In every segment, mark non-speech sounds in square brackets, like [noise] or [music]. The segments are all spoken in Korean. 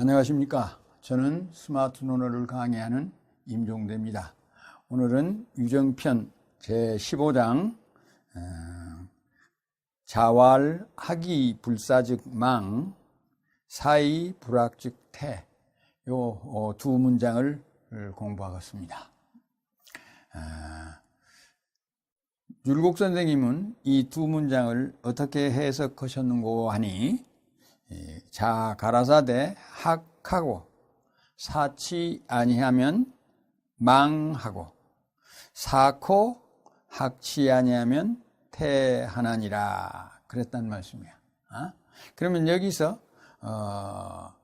안녕하십니까. 저는 스마트 논어를 강의하는 임종대입니다. 오늘은 유정편 제15장 어, 자왈 하기 불사즉 망 사이 불악즉 태 요 두 문장을 공부하겠습니다. 아, 율곡 선생님은 이 두 문장을 어떻게 해석하셨는고 하니 예, 자 가라사대 학하고 사치 아니하면 망하고 사코 학치 아니하면 태하나니라 그랬단 말씀이야. 어? 그러면 여기서 어,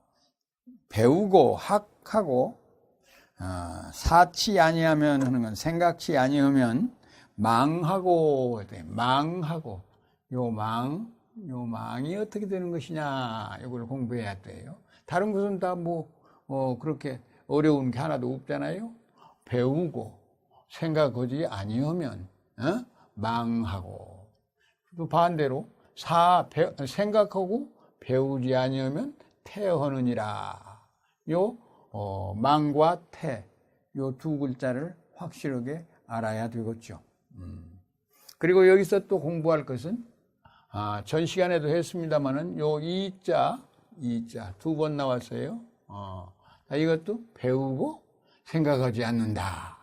배우고 학하고 어, 사치 아니하면 하는 건 생각치 아니하면 망하고 망하고 요 망, 요 망이 어떻게 되는 것이냐 이걸 공부해야 돼요. 다른 것은 다뭐 어, 그렇게 어려운 게 하나도 없잖아요. 배우고 생각하지 아니하면 어? 망하고 또 반대로 사 배, 생각하고 배우지 아니하면 태하느니라. 요 어, 망과 태, 요 두 글자를 확실하게 알아야 되겠죠. 음. 그리고 여기서 또 공부할 것은 아, 전 시간에도 했습니다만은 요 이자, 이자 두 번 나왔어요. 어, 이것도 배우고 생각하지 않는다.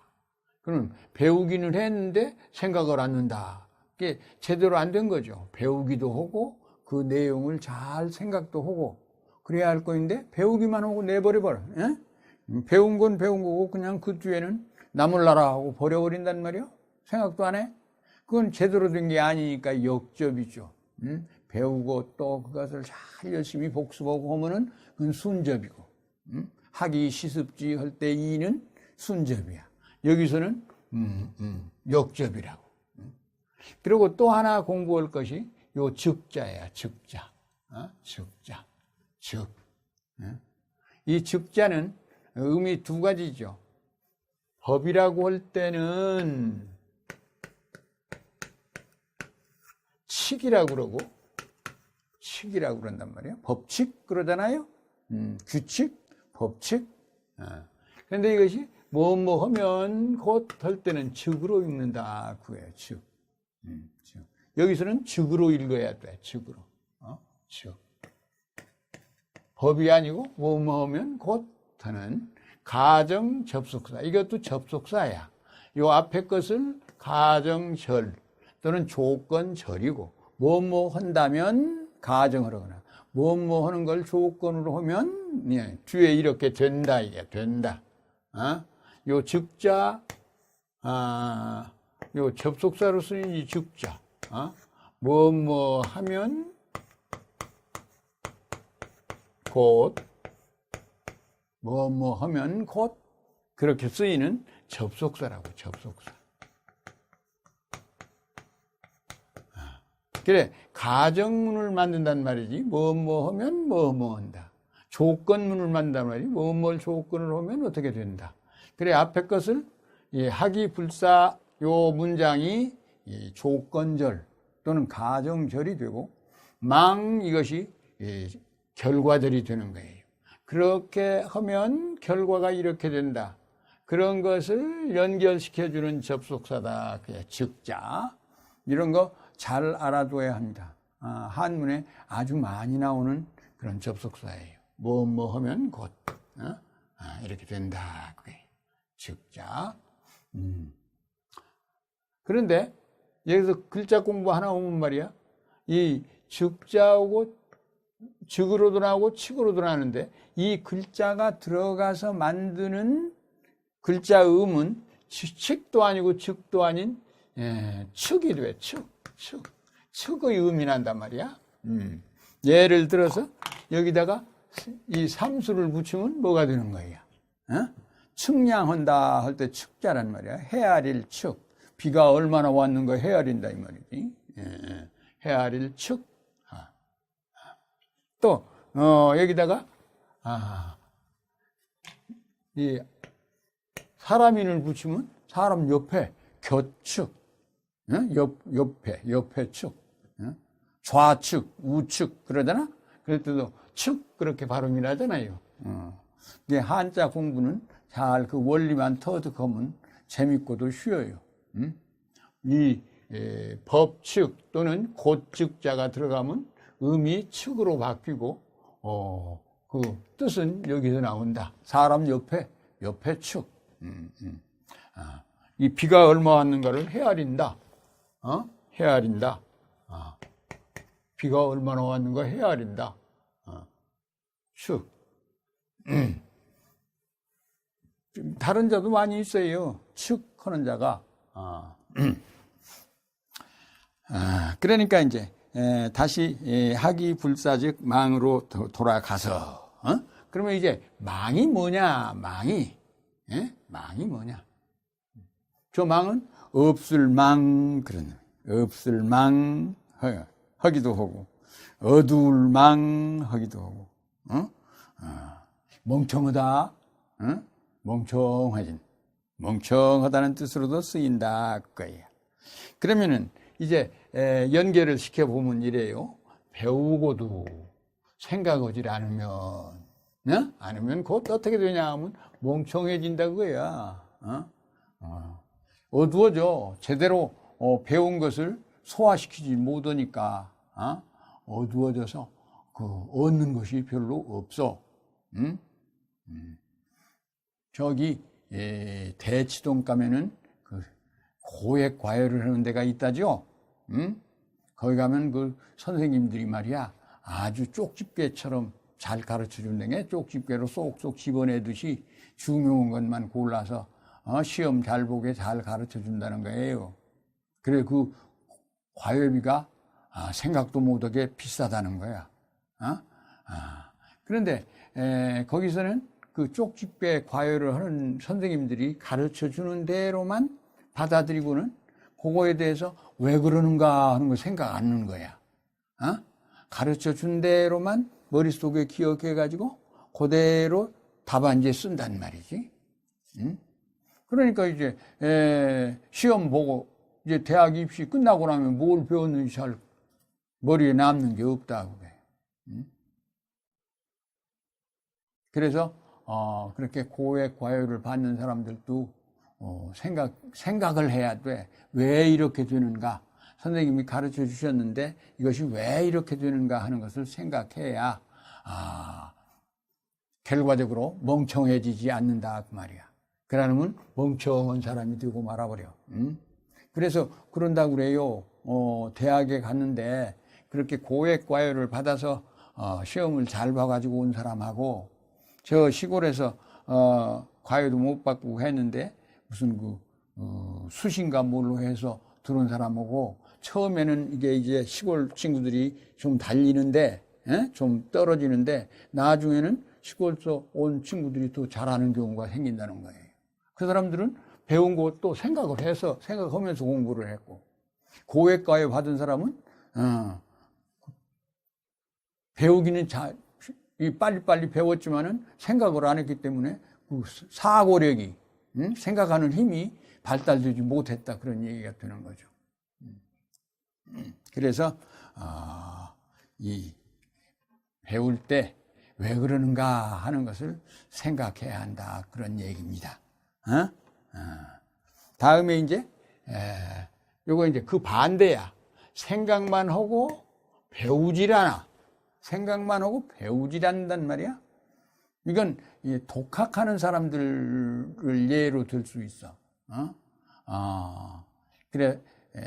그럼 배우기는 했는데 생각을 않는다. 이게 제대로 안 된 거죠. 배우기도 하고 그 내용을 잘 생각도 하고 그래야 할 거인데 배우기만 하고 내버려 버려. 예? 배운 건 배운 거고 그냥 그 뒤에는 나물나라 하고 버려버린단 말이요. 생각도 안 해. 그건 제대로 된 게 아니니까 역접이죠. 응? 배우고 또 그것을 잘 열심히 복습하고 하면은 그건 순접이고 응? 하기 시습지 할 때 이는 순접이야. 여기서는 음, 음, 역접이라고. 응? 그리고 또 하나 공부할 것이 요 즉자야, 즉자. 어? 즉자. 즉. 응? 이 즉자는 의미 두 가지죠. 법이라고 할 때는 칙이라고 그러고 칙이라고 그런단 말이에요. 법칙 그러잖아요. 음, 규칙, 법칙. 아. 그런데 이것이 뭐뭐 하면 곧 할 때는 즉으로 읽는다 그거예요. 즉. 음, 즉. 여기서는 즉으로 읽어야 돼. 즉으로. 어? 즉. 법이 아니고 뭐뭐 하면 곧 하는 가정 접속사. 이것도 접속사야. 요 앞에 것을 가정절 또는 조건절이고 뭐뭐 한다면 가정을 하거나 뭐뭐 하는 걸 조건으로 하면 예, 뒤에 이렇게 된다 이게 된다. 어? 요 즉자 아, 요 접속사로 쓰는 이 즉자 어? 뭐뭐 하면 곧 뭐뭐 하면 곧 그렇게 쓰이는 접속사라고 접속사. 그래 가정문을 만든단 말이지 뭐뭐 하면 뭐뭐 한다. 조건문을 만든단 말이지 뭐뭘 조건을 하면 어떻게 된다. 그래 앞에 것을 예, 하기 불사 요 문장이 예, 조건절 또는 가정절이 되고 망 이것이 예, 결과절이 되는 거예요. 그렇게 하면 결과가 이렇게 된다. 그런 것을 연결시켜주는 접속사다. 그게 즉자. 이런 거 잘 알아둬야 합니다. 아, 한문에 아주 많이 나오는 그런 접속사예요. 뭐, 뭐 하면 곧, 어? 아, 이렇게 된다. 그게 즉자. 음. 그런데 여기서 글자 공부 하나 오면 말이야. 이 즉자하고 즉으로도 나오고 칙으로도 나오는데 이 글자가 들어가서 만드는 글자 음은 칙도 아니고 즉도 아닌 예, 측이 돼. 측, 측. 측의 음이 난단 말이야. 음. 예를 들어서 여기다가 이 삼수를 붙이면 뭐가 되는 거야? 어? 측량한다 할 때 측자란 말이야. 헤아릴 측. 비가 얼마나 왔는가 헤아린다 이 말이지. 예, 헤아릴 측. 아. 또 어, 여기다가 아, 이 사람인을 붙이면 사람 옆에 곁측, 옆, 옆에, 옆에 측, 좌측, 우측 그러잖아. 그럴 때도 측 그렇게 발음이 나잖아요. 어. 근데 한자 공부는 잘 그 원리만 터득하면 재밌고도 쉬워요. 음? 이 에, 법칙 또는 고측자가 들어가면 음이 측으로 바뀌고 어, 그 뜻은 여기서 나온다. 사람 옆에 옆에 측. 음, 음. 아, 이 비가 얼마 왔는가를 헤아린다. 어? 헤아린다. 아, 비가 얼마나 왔는가 헤아린다. 어. 좀 [clears throat] 다른 자도 많이 있어요. 측하는 자가. 아. [clears throat] 아, 그러니까 이제 에, 다시 에, 학이 불사즉 망으로 도, 돌아가서 어? 그러면 이제 망이 뭐냐? 망이 예? 망이 뭐냐? 저 망은 없을 망 그런 없을 망 하, 하기도 하고 어두울 망 하기도 하고 어? 어, 멍청하다 어? 멍청해진 멍청하다는 뜻으로도 쓰인다 그거야. 그러면은 이제 에, 연계를 시켜 보면 이래요. 배우고도 생각하지 않으면 어? 않으면 곧 어떻게 되냐 하면 멍청해진다 그거야. 어? 어. 어두워져 제대로 어, 배운 것을 소화시키지 못하니까 어? 어두워져서 그 얻는 것이 별로 없어. 응? 음. 저기 예, 대치동 가면은 그 고액 과외를 하는 데가 있다죠. 응? 거기 가면 그 선생님들이 말이야 아주 쪽집게처럼 잘 가르쳐 준다게 쪽집게로 쏙쏙 집어내듯이 중요한 것만 골라서 어, 시험 잘 보게 잘 가르쳐 준다는 거예요. 그래 그 과외비가 아, 생각도 못하게 비싸다는 거야. 어? 아, 그런데 에, 거기서는 그 쪽집게 과외를 하는 선생님들이 가르쳐 주는 대로만 받아들이고는 그거에 대해서 왜 그러는가 하는 걸 생각 안 하는 거야. 어? 가르쳐 준 대로만 머릿속에 기억해 가지고 그대로 답안지에 쓴단 말이지. 응? 그러니까 이제 에, 시험 보고 이제 대학 입시 끝나고 나면 뭘 배웠는지 잘 머리에 남는 게 없다고 그래. 응? 그래서 어, 그렇게 고액 과외를 받는 사람들도 어, 생각 생각을 해야 돼. 왜 이렇게 되는가? 선생님이 가르쳐 주셨는데 이것이 왜 이렇게 되는가 하는 것을 생각해야 아, 결과적으로 멍청해지지 않는다 그 말이야. 그러면 멍청한 사람이 되고 말아버려. 응? 그래서 그런다고 그래요. 어, 대학에 갔는데 그렇게 고액 과외를 받아서 어, 시험을 잘 봐가지고 온 사람하고 저 시골에서 어, 과외도 못 받고 했는데 무슨 그 어, 수신가 뭘로 해서 들어온 사람하고 처음에는 이게 이제 시골 친구들이 좀 달리는데 에? 좀 떨어지는데 나중에는 시골에서 온 친구들이 또 잘하는 경우가 생긴다는 거예요. 그 사람들은 배운 것도 생각을 해서 생각하면서 공부를 했고 고액과외 받은 사람은 어, 배우기는 잘 빨리빨리 배웠지만은 생각을 안 했기 때문에 그 사고력이 응? 생각하는 힘이 발달되지 못했다 그런 얘기가 되는 거죠. 그래서 어, 이 배울 때 왜 그러는가 하는 것을 생각해야 한다 그런 얘기입니다. 어? 어. 다음에 이제 에, 요거 이제 그 반대야. 생각만 하고 배우질 않아. 생각만 하고 배우질 않는단 말이야. 이건 독학하는 사람들을 예로 들 수 있어. 어? 어, 그래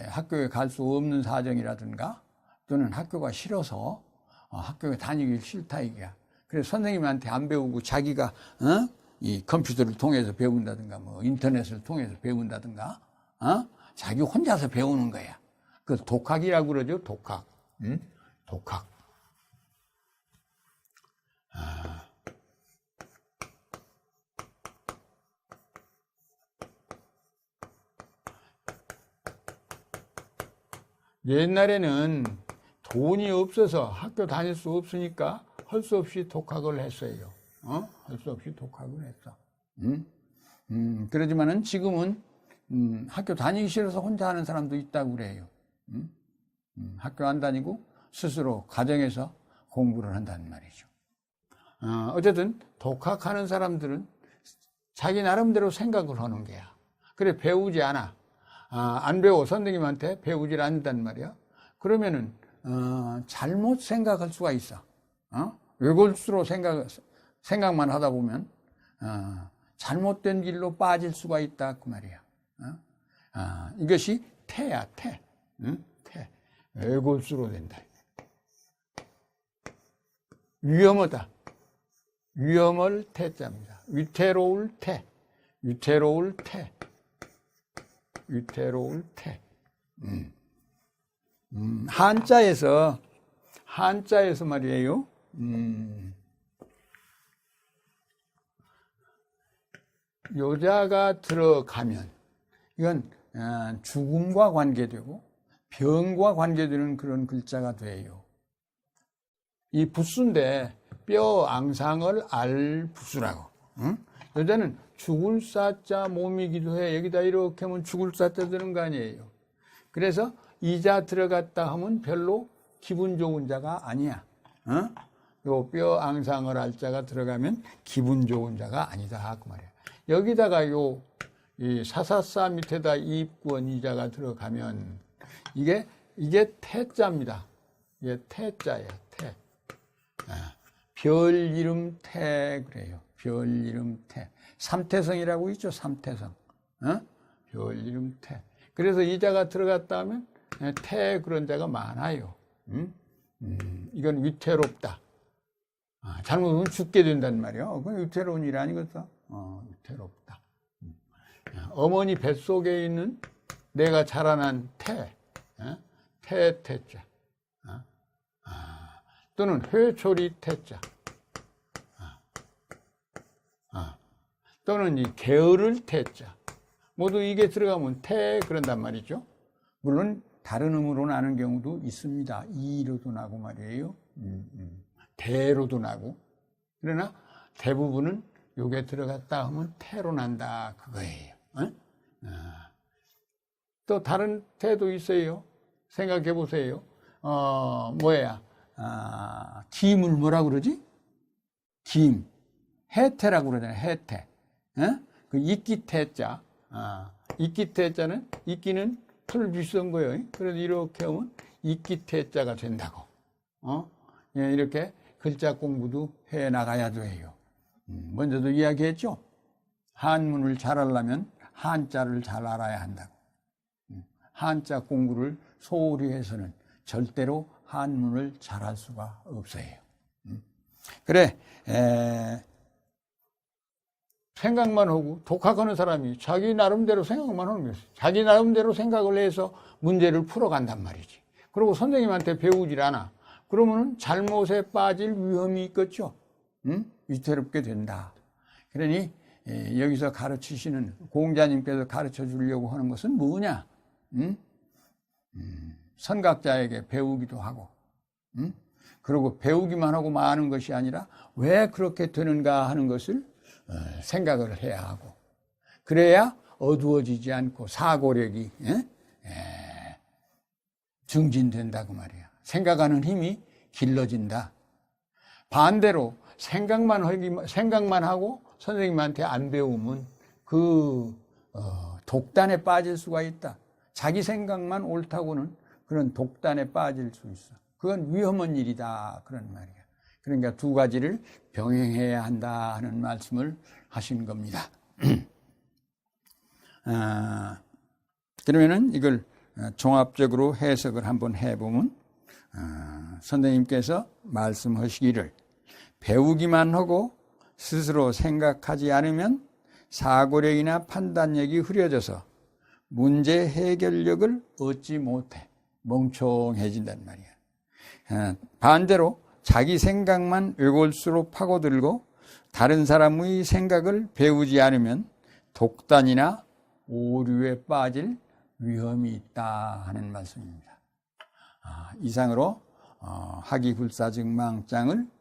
학교에 갈 수 없는 사정이라든가 또는 학교가 싫어서 어, 학교에 다니기 싫다 이게야. 그래서 선생님한테 안 배우고 자기가 어? 이 컴퓨터를 통해서 배운다든가 뭐 인터넷을 통해서 배운다든가 어? 자기 혼자서 배우는 거야. 그 독학이라고 그러죠. 독학. 응? 독학. 아. 옛날에는 돈이 없어서 학교 다닐 수 없으니까 할 수 없이 독학을 했어요. 어? 할 수 없이 독학을 했어. 음? 음, 그러지만은 지금은 음, 학교 다니기 싫어서 혼자 하는 사람도 있다고 그래요. 음? 음, 학교 안 다니고 스스로 가정에서 공부를 한다는 말이죠. 어, 어쨌든 독학하는 사람들은 자기 나름대로 생각을 하는 거야. 그래 배우지 않아. 아, 안 배워 선생님한테 배우질 않는단 말이야. 그러면은 어, 잘못 생각할 수가 있어. 어? 외골수로 생각 생각만 하다 보면 어, 잘못된 길로 빠질 수가 있다 그 말이야. 어? 아, 이것이 태야 태. 응? 태. 외골수로 된다. 위험하다. 위험을 태자입니다. 위태로울 태. 위태로울 태. 위태로울 태. 음. 음, 한자에서, 한자에서 말이에요. 음, 여자가 들어가면, 이건 어, 죽음과 관계되고, 병과 관계되는 그런 글자가 돼요. 이 부수인데, 뼈 앙상을 알 부수라고. 응? 여자는 죽을 사자 몸이기도 해. 여기다 이렇게 하면 죽을 사자 되는 거 아니에요. 그래서 이자 들어갔다 하면 별로 기분 좋은 자가 아니야. 어? 요뼈 앙상을 알 자가 들어가면 기분 좋은 자가 아니다. 그 말이야. 여기다가 요, 이 사사사 밑에다 입구원 이자가 들어가면 이게, 이게 태자입니다. 이게 태자야, 태. 아, 별 이름 태, 그래요. 별 이름 태. 삼태성이라고 있죠, 삼태성. 어? 별 이름 태. 그래서 이자가 들어갔다 하면 태 그런 자가 많아요. 음? 음, 이건 위태롭다. 아, 잘못하면 죽게 된단 말이야. 그건 위태로운 일 아니겠어? 어, 위태롭다. 음. 어머니 뱃속에 있는 내가 자라난 태, 어? 태, 태자. 어? 아, 또는 회초리 태자. 아, 아. 또는 이 게으를 태자. 모두 이게 들어가면 태 그런단 말이죠. 물론 다른 음으로 나는 경우도 있습니다. 이로도 나고 말이에요. 음, 음. 대로도 나고. 그러나 대부분은 요게 들어갔다 하면 태로 난다 그거예요. 어? 아. 또 다른 태도 있어요. 생각해 보세요. 어 뭐야? 아, 김을 뭐라 그러지? 김 해태라고 그러잖아요. 해태. 어? 그 이끼 태자. 아, 이끼 태자는 이끼는 풀 비싼 거예요. 그래서 이렇게 하면 이끼 태자가 된다고. 어? 예, 이렇게 글자 공부도 해 나가야 돼요. 음, 먼저도 이야기했죠. 한문을 잘 하려면 한자를 잘 알아야 한다고. 음, 한자 공부를 소홀히 해서는 절대로 한문을 잘할 수가 없어요. 음. 그래, 에, 생각만 하고 독학하는 사람이 자기 나름대로 생각만 하는 거예요. 자기 나름대로 생각을 해서 문제를 풀어간단 말이지. 그리고 선생님한테 배우질 않아. 그러면은 잘못에 빠질 위험이 있겠죠. 응? 위태롭게 된다. 그러니 예, 여기서 가르치시는 공자님께서 가르쳐 주려고 하는 것은 뭐냐? 응? 음, 선각자에게 배우기도 하고, 응? 그리고 배우기만 하고 마는 것이 아니라 왜 그렇게 되는가 하는 것을 어, 생각을 해야 하고 그래야 어두워지지 않고 사고력이 예? 예, 증진된다고 말이야. 생각하는 힘이 길러진다. 반대로 생각만 하기 생각만 하고 선생님한테 안 배우면 그 어, 독단에 빠질 수가 있다. 자기 생각만 옳다고는 그런 독단에 빠질 수 있어. 그건 위험한 일이다 그런 말이야. 그러니까 두 가지를 병행해야 한다 하는 말씀을 하신 겁니다. [clears throat] 아, 그러면은 이걸 종합적으로 해석을 한번 해보면 아, 선생님께서 말씀하시기를 배우기만 하고 스스로 생각하지 않으면 사고력이나 판단력이 흐려져서 문제 해결력을 얻지 못해 멍청해진단 말이야. 아, 반대로 자기 생각만 외골수로 파고들고 다른 사람의 생각을 배우지 않으면 독단이나 오류에 빠질 위험이 있다 하는 말씀입니다. 아, 이상으로 어, 학위불사증망장을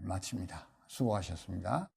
마칩니다. 수고하셨습니다.